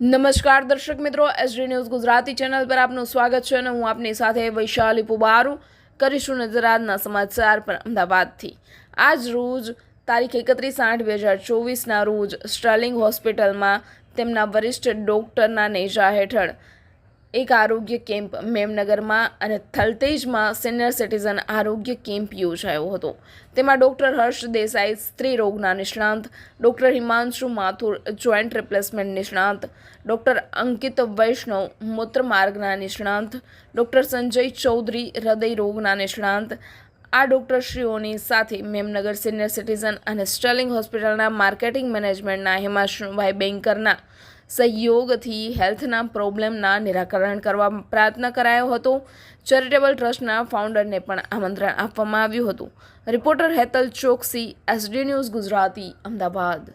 નમસ્કાર દર્શક મિત્રો એસડી ન્યૂઝ ગુજરાતી ચેનલ પર આપનું સ્વાગત છે અને હું આપની સાથે વૈશાલી પુબારુ કરીશું નજર આજના સમાચાર પર અમદાવાદથી. આજ રોજ તારીખ એકત્રીસ આઠ બે હજાર ચોવીસના રોજ સ્ટર્લિંગ હોસ્પિટલમાં તેમના વરિષ્ઠ ડૉક્ટરના નેજા હેઠળ એક આરોગ્ય કેમ્પ મેમનગરમાં અને થલતેજમાં સિનિયર સિટીઝન આરોગ્ય કેમ્પ યોજાયો હતો. તેમાં ડૉક્ટર હર્ષ દેસાઈ સ્ત્રી રોગના નિષ્ણાંત, doctor Himanshu Mathur joint replacement નિષ્ણાંત, ડૉક્ટર અંકિત વૈષ્ણવ મૂત્રમાર્ગના નિષ્ણાંત, ડૉક્ટર સંજય ચૌધરી હૃદય રોગના નિષ્ણાંત. આ ડૉક્ટરશ્રીઓની સાથે મેમનગર સિનિયર સિટીઝન અને સ્ટર્લિંગ હોસ્પિટલના માર્કેટિંગ મેનેજમેન્ટના હિમાંશુભાઈ બેંકરના સહયોગથી હેલ્થના પ્રોબ્લેમના નિરાકરણ કરવા પ્રયત્ન કરાયો હતો. ચેરિટેબલ ટ્રસ્ટના ફાઉન્ડરને પણ આમંત્રણ આપવામાં આવ્યું હતું. Reporter Hetal Choksi, SD news Gujarati, Ahmedabad.